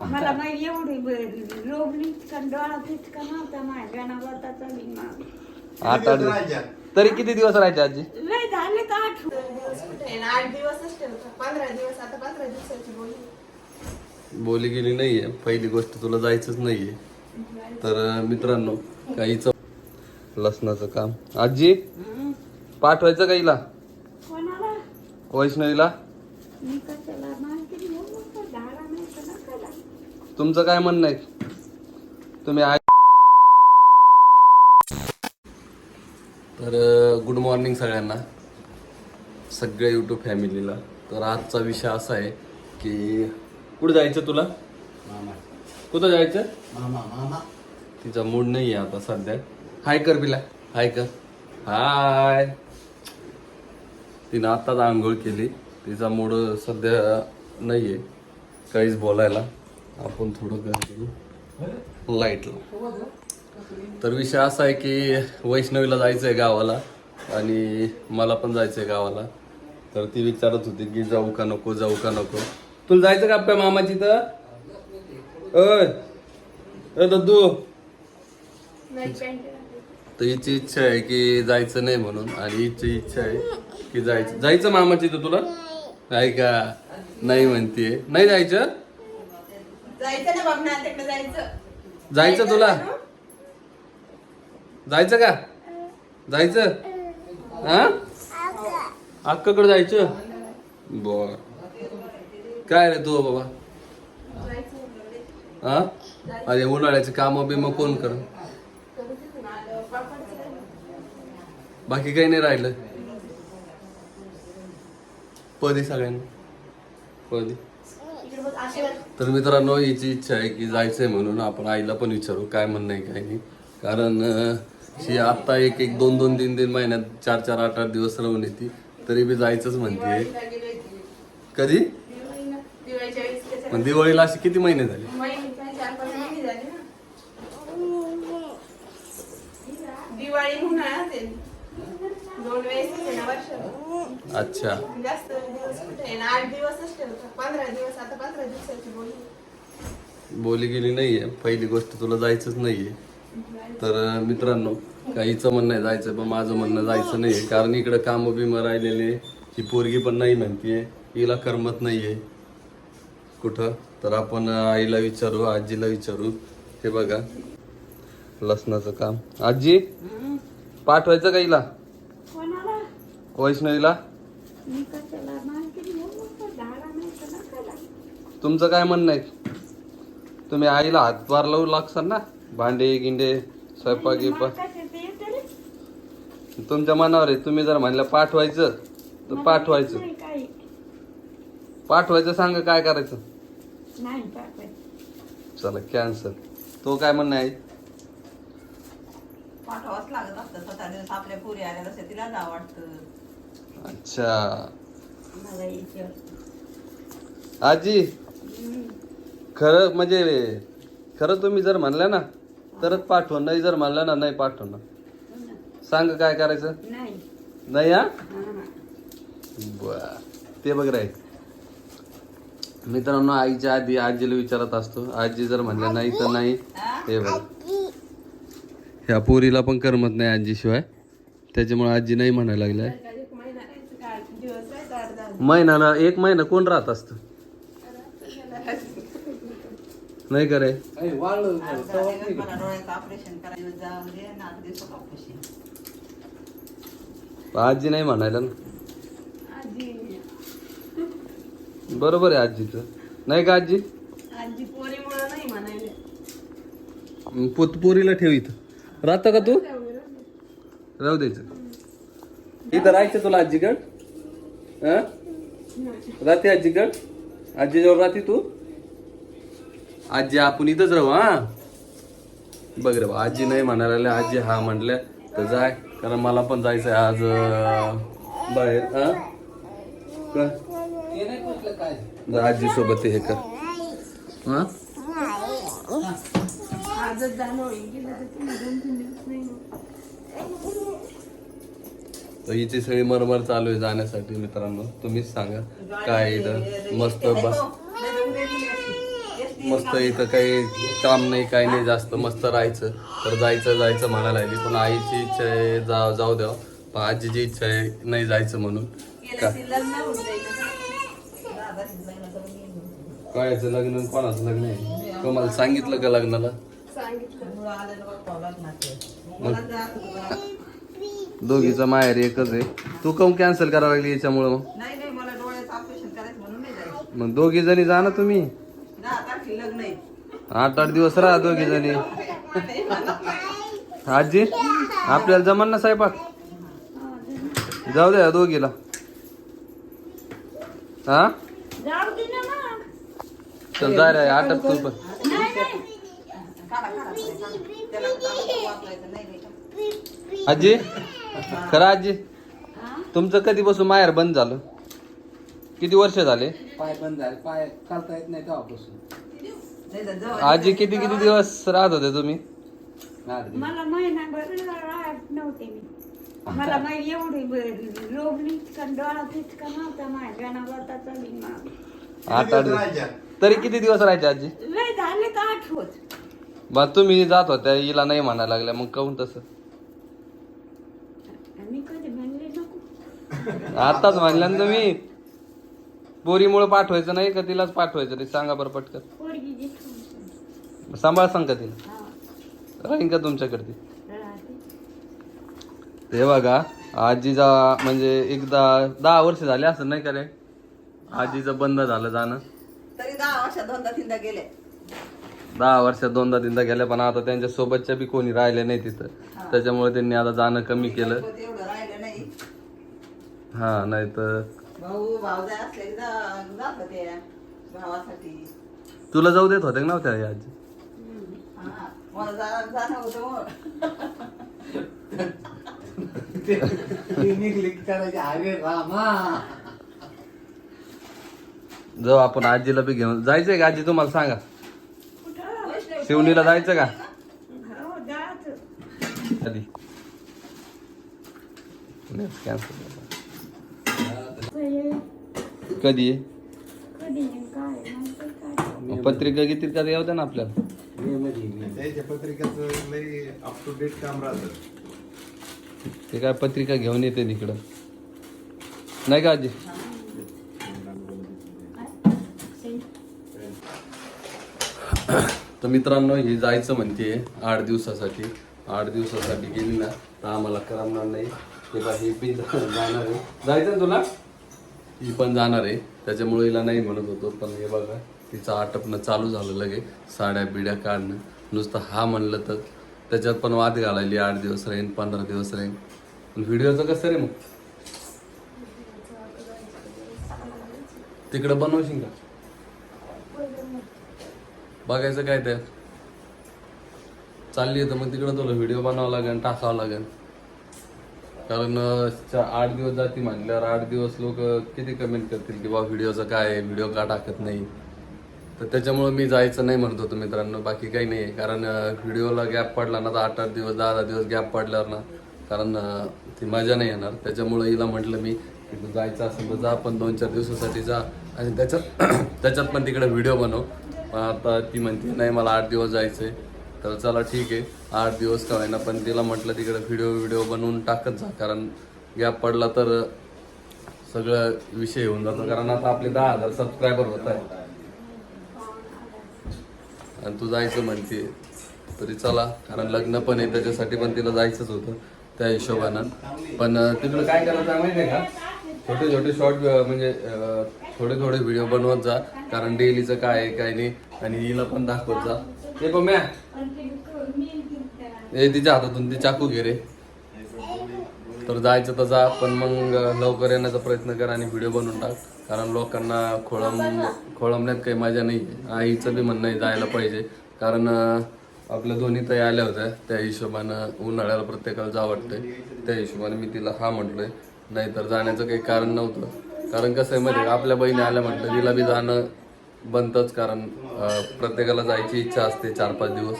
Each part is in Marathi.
मला माहिती एवढी रोगली डोळा नव्हता माझ्या विमा? आठ आठ दिवस. तरी किती दिवस राहायचे आजी? लय झाले तर आठ? आठ दिवसच ठेवतो. पंधरा दिवस आता पंधरा दिवसाची बोली. बोली गेली नाहीये. पहिली गोष्ट तुला जायचंच नाहीये. तर मित्रांनो काहीच लसणाचं काम. आजी पाठवायचं काहीला कोणाला? वैष्णवीला मी कशाला मालकीन घेऊ नको झाडा नाही तर नका लावू. तुमचं काय म्हणणं आहे? तुम्ही आय तर गुड मॉर्निंग सगळ्यांना. सगळ्या यूट्यूब फॅमिलीला तर आजचा विषय असा आहे की कुठं जायचं तुला? कुठं जायचं? तिचा मूड नाही आहे आता सध्या. हाय कर बिला हाय कर. हाय तिनं आत्ताच आंघोळ केली. तिचा मूड सध्या नाही आहे काहीच बोलायला. आपण थोडं कर लाइट लावू तर विषय असा आहे की वैष्णवीला जायचं आहे गावाला आणि मला पण जायचं आहे गावाला. तर ती विचारत होती की जाऊ का नको जाऊ का नको. तुला जायचं का आपल्या मामाची तर? अ दद्दू. नाही तर हिची इच्छा आहे की जायचं नाही म्हणून आणि हिची इच्छा आहे की जायचं. जायचं मामाची तर तुला? आहे का? नाही म्हणतीये. नाही जायचं? जायचं ना बाबा तिकडे जायचं. जायचं तुला? जायचं का? जायचं? हा? अक्काकडे जायचं? बर. काय रे तू बाबा? हा? अरे उन्हाळ्याचे काम बिम कोण कर? बाकी काही नाही राहिलं. पदी सगळ्यांना. पदी. तर मित्रांनो हिची इच्छा आहे की जायचंय म्हणून आपण आईला पण विचारू काय म्हणणं आहे काय नाही. कारण ही आत्ता एक एक दोन दोन तीन तीन महिन्यात चार चार आठ आठ दिवस राहून येते. तरी बी जायचंच म्हणते. कधी? पण दिवाळीला असे किती महिने झाले? महिने काय चार पाच महिने झाले ना. दिवाळी दोन वेळेस आहे ना वर्ष. अच्छा. जास्त दिवस कुठे आहे? आठ दिवसच ठेवतो पंधरा दिवस आता पंधरा दिवसाची बोली. बोली गेली नाहीये. पहिली गोष्ट तुला जायचंच नाहीये. तर मित्रांनो काहीचं म्हणणं आहे जायचं पण माझं म्हणणं जायचं नाहीये. कारण इकडे काम बिम राहिलेले ही पोरगी पण नाही म्हणतीये. हिला करमत नाहीये. कुठं? तर आपण आईला विचारू आजीला विचारू. हे बघा. लसणाचं काम. आजी पाठवायचं का हिला? वैष्णवीला. तुमचं काय म्हणणं आहे? तुम्ही आईला हातभार लावू लागसाल ना? भांडे गिंडे स्वयंपाक गिपाक? तुमच्या मनावर आहे तुम्ही जर म्हणलं पाठवायचं तर पाठवायचं. पाठवायचं सांगा काय करायचं? नाही पाठवायचं. चला कॅन्सल तो काय म्हणणं आहे? पाठवावंच लागत असतं स्वतः दिवस आपल्या पुरी आल्या तसं वाटतं. अच्छा. आजी खरं म्हणजे खरं तुम्ही जर म्हणल्या ना तरच पाठवा नाही जर म्हणलं ना नाही पाठवणार सांग काय करायचं? नाही. नाही हा? हा. बर. ते बघ रे. मित्रांनो आईच्या आधी आजीला विचारत असतो. आजी जर म्हणलं नाही तर नाही. हे बघ. ह्या पोरीला पण करमत नाही आजीशिवाय. त्याच्यामुळे आजी नाही म्हणायला लागलाय एक महिना राहायचं का आठ दिवस राहायचं अर्धा महिन्याला एक महिना कोण राहत असत? नाही करे ना आजी नाही म्हणायला ना. आजी. बरोबर आहे आजीचं. नाही का आजी? आजी पोरीमुळं नाही म्हणायले. पोत पोरीला ठेव इथं. राहतं का तू? राहू द्यायचं इथं राहायचं तुला आजीकड? हं? राहते आजीकड आजीजवळ राहते तू? आजी आपण इथंच राहू हा? बघ रे बा, आजी नाही म्हणायला आजी हा म्हटल्या तर जाय कारण मला पण जायचंय आज बाहेर हा? आजी सोबत हे कर. हा? आजच होईल गेलं तर हिची सगळी मरमर चालू आहे जाण्यासाठी मित्रांनो. तुम्हीच सांगा काय इथं? मस्त बस मस्त इथं काही काम नाही काही नाही जास्त मस्त राहायचं. तर जायचं जायचं म्हणायला लागली. पण आईची इच्छा आहे जा जाऊ द्या. पण आजीची इच्छा आहे नाही जायचं म्हणून. कायचं लग्न कोणाचं लग्न आहे? तुम्हाला सांगितलं का लग्नाला? दोघीचं माहेर एकच आहे. तू काऊन कॅन्सल करावं लागली याच्यामुळं मग? नाही नाही मला डोळ्याचं ऑपरेशन करायचं म्हणून नाही जायचं. मग दोघी जणी जा ना तुम्ही. दहा तारखेला लग्न आहे. आठ आठ दिवस राहा दोघी जणी. आजी आपल्याला जमान ना स्वयंपाक? जाऊ द्या दोघीला. हा? जाऊ दे ना मग. चल जा रे आटप तू पण. नाही नाही. काढा काढा काढा. त्याला चांगलं वापरायचं नाही नाही का? आजी? खरं आजी? तुमचं कधीपासून माहेर बंद झालं? किती वर्ष झाले? पाय बंद झाले. पाय चालता येत नाही तेव्हापासून. तर आजी किती किती दिवस राहत होते तुम्ही? नागरिक. मला महिनाभर राहत नव्हते मी. मला माहिती एवढी ब- रोगली डोळा तिचका नव्हता माझ्या गणाबाताचा बिमा आठ आठ दिवस. तरी किती दिवस राहायचे आजी? लय झाले आठवत बा तुम्ही जात होत्या हिला नाही म्हणायला लागल्या मग काहून तसं मी कधी म्हणले नको आताच म्हणल्या ना तुम्ही. पोरीमुळे पाठवायचं नाही का तिलाच पाठवायचं ते. सांगा बरं पटकन. सांभाळ सांग का तिला? हा. राहीन का तुमच्याकडे? ते बघा आजीचा म्हणजे एकदा दहा वर्ष झाले असं नाही का रे? आजीचं बंद झालं जाणं. तरी दहा वर्षात दोनदा तीनदा गेले. दहा वर्षात दोनदा तीनदा गेल्या पण आता त्यांच्या सोबतच्या बी कोणी राहिले नाही तिथं. त्याच्यामुळे त्यांनी आता जाणं कमी केलं पण एवढं राहिलं नाही हा नाही तर भाऊ भाऊ जाय असले की जा- जात होते भावासाठी. तुला जाऊ देत होते का नव्हत्या आई आजी? हा मला जा- जाणं होतं मग. ती निघली की करायची अरे रामा. जाऊ आपण आजीला बी घेऊन जायचंय का आजी तुम्हाला सांगा? शिवणीला जायचं का? हो जात कधी कॅन्सल कधी काय मग पत्रिका घेतील का? येऊ द्या ना आपल्याला. मे मध्ये त्याच्या पत्रिकेचं लई अप टू डेट काम राहतं. ते काय पत्रिका घेऊन येते तिकडं. नाही का आजी? तर मित्रांनो ही जायचं म्हणते आठ दिवसासाठी. आठ दिवसासाठी गेली ना तर आम्हाला करमणार नाही. ते बा ही पण जाणार आहे. जायचं ना तुला? ही पण जाणार आहे. त्याच्यामुळे हिला नाही म्हणत होतो पण हे बघा तिचं आटपणं चालू झालं लगे साड्या बिड्या काढणं. नुसतं हा म्हणलं तर. त्याच्यात पण वाद घालायली आठ दिवस राहीन पंधरा दिवस राहीन. पण व्हिडिओचं कसं रे मग? तिकडं बनवशील का? बघायचं काय त्या चालली तर मग तिकडं तुला व्हिडिओ बनवावा लागेल टाकावं लागेल. कारण आठ दिवस जाती म्हटल्यावर आठ दिवस लोक किती कमेंट करतील की बा व्हिडिओचं काय आहे? व्हिडिओ का टाकत नाही? तर त्याच्यामुळे मी जायचं नाही म्हणत होतो मित्रांनो. बाकी काही नाही. आहे कारण व्हिडिओला गॅप पडला ना तर आठ आठ दिवस दहा दहा दिवस गॅप पडल्यावर ना कारण ती मजा नाही येणार. त्याच्यामुळे हिला म्हटलं मी की तू जायचं असेल तर जा पण दोन चार दिवसासाठी जा आणि त्याच्यात त्याच्यात पण तिकडे व्हिडिओ बनव. पण आता ती म्हणते नाही मला आठ दिवस जायचं आहे तर चला ठीक आहे. आठ दिवस का होईना पण तिला म्हटलं तिकडे व्हिडिओ व्हिडिओ बनवून टाकत जा. कारण गॅप पडला तर सगळं विषय होऊन जातो. कारण आता आपले दहा हजार सबस्क्रायबर होत आहे आणि तू जायचं म्हणते. तरी चला कारण लग्न पण आहे त्याच्यासाठी पण तिला जायचंच होतं त्या हिशोबानं. पण तिकडं काय करायचं माहिती आहे का? छोटे छोटे शॉर्ट म्हणजे थोडे थोडे व्हिडिओ बनवत जा. कारण डेलीचं काय आहे काय नाही. आणि हिला पण दाखवत जा. हे पण हे तिच्या हातातून ती चाकू घे रे. तर जायचं तर जा पण मग लवकर येण्याचा प्रयत्न कर आणि व्हिडिओ बनवून टाक. कारण लोकांना खोळंब खोळंबण्यात काही मजा नाही. आईचं बी म्हणणं आहे जायला पाहिजे. कारण आपल्या दोन्ही ताई आल्या होत्या. त्या हिशोबानं उन्हाळ्याला प्रत्येकाला जा वाटतंय. त्या हिशोबाने मी तिला हा म्हटलंय. नाहीतर जाण्याचं काही कारण नव्हतं. कारण कसं आहे माहिती का, आपल्या बहिणी आल्या म्हटलं तिला बी जाणं बनतंच कारण प्रत्येकाला जायची इच्छा असते चार पाच दिवस.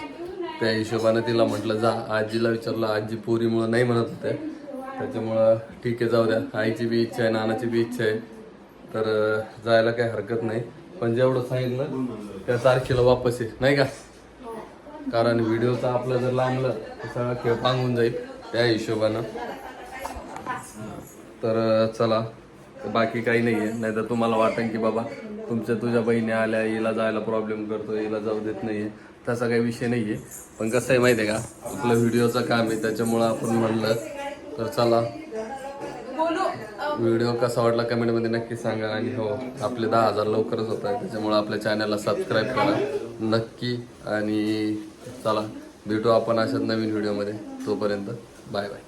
त्या हिशोबानं तिला म्हटलं जा. आजीला विचारलं आजी पोरीमुळं नाही म्हणत होते. त्याच्यामुळं ठीक आहे जाऊ द्या आईची बी इच्छा आहे नानाची बी इच्छा आहे. तर जायला काही हरकत नाही. पण जेवढं सांगितलं त्या तारखेला वापस ये. नाही का? कारण व्हिडिओचा आपलं जर लांबलं तर सगळा खेळ पांगून जाईल त्या हिशोबानं. तर चला. बाकी काही नाही आहे नाहीतर तुम्हाला वाटेल की बाबा तुमच्या तुझ्या बहिणी आल्या हिला जायला प्रॉब्लेम करतो हिला जाऊ देत नाहीये. तसा काही विषय नाही आहे पण कसं आहे माहिती आहे का? आपलं व्हिडिओचं काम आहे त्याच्यामुळं आपण म्हणलं तर चला. व्हिडिओ कसा वाटला कमेंटमध्ये नक्की सांगा आणि हो आपले दहा हजार लवकरच होत आहे त्याच्यामुळे आपल्या चॅनलला सबस्क्राईब करा. नक्की आणि चला. भेटू आपण अशाच नवीन व्हिडिओमध्ये. तोपर्यंत बाय बाय